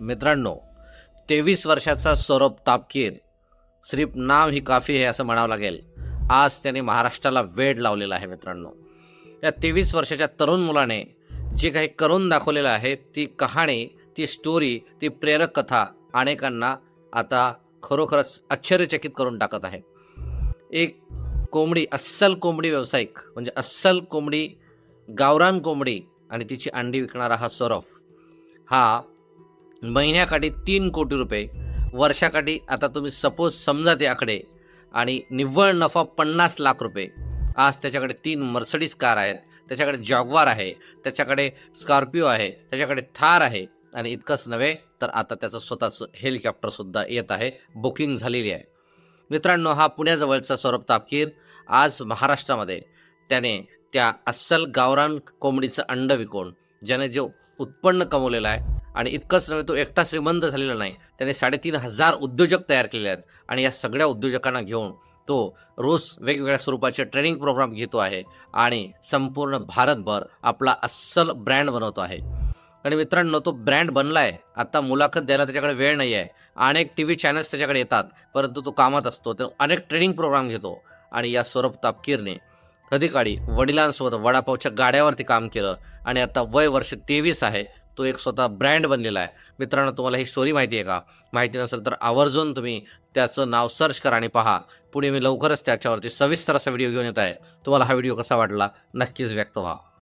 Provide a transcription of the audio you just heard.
मित्रांनो तेवीस वर्षाचा सौरभ तापकीर सिर्फ नाम ही काफी आहे असं म्हणावं लागेल. आज त्याने महाराष्ट्राला वेड लावलेला आहे मित्रांनो. या तेवीस वर्षाच्या तरुण मुलाने जे काही करून दाखवलेलं आहे ती कहाणी ती स्टोरी ती प्रेरक कथा अनेकांना आता खरोखरच आश्चर्यचकित करून टाकत आहे. एक कोंबडी अस्सल कोंबडी व्यावसायिक म्हणजे अस्सल कोंबडी गावरान कोंबडी आणि तिची अंडी विकणारा हा सौरभ हा महिन्याकाठी तीन कोटी रुपये वर्षाकाठी आता तुम्ही सपोज समजा ते आकडे आणि निव्वळ नफा पन्नास लाख रुपये. आज त्याच्याकडे तीन मर्सडीज कार आहेत त्याच्याकडे जॉगवार आहे त्याच्याकडे स्कॉर्पिओ आहे त्याच्याकडे थार आहे आणि इतकंच नव्हे तर आता त्याचं स्वतःचं हेलिकॉप्टरसुद्धा येत आहे बुकिंग झालेली आहे. मित्रांनो हा पुण्याजवळचा सौरभ तापकीर आज महाराष्ट्रामध्ये त्याने त्या अस्सल गावरान कोंबडीचं अंड विकून ज्याने जो उत्पन्न कमवलेलं आहे आणि इतकंच नव्हे तो एकटा श्रीमंत झालेला नाही. त्याने साडेतीन हजार उद्योजक तयार केले आहेत आणि या सगळ्या उद्योजकांना घेऊन तो रोज वेगवेगळ्या स्वरूपाचे ट्रेनिंग प्रोग्राम घेतो आहे आणि संपूर्ण भारतभर आपला अस्सल ब्रँड बनवतो आहे. आणि मित्रांनो तो ब्रँड बनला आहे आता मुलाखत द्यायला त्याच्याकडे वेळ नाही आहे अनेक टी व्ही चॅनल्स त्याच्याकडे येतात परंतु तो कामात असतो. तो अनेक ट्रेनिंग प्रोग्राम घेतो आणि या सौरभ तापकीरने कधीकाळी वडिलांसोबत वडापावच्या गाड्यावरती काम केलं. आणि आता वय वर्ष तेवीस आहे. तो एक स्वतः ब्रँड बनलेला आहे. मित्रांनो तुम्हाला ही स्टोरी माहिती आहे का? माहिती नसेल तर आवर्जून तुम्ही त्याचं नाव सर्च करा आणि पहा. पुढे मी लवकरच त्याच्यावरती सविस्तर असा व्हिडिओ घेऊन येत आहे. तुम्हाला हा व्हिडिओ कसा वाटला? नक्कीच व्यक्त व्हा.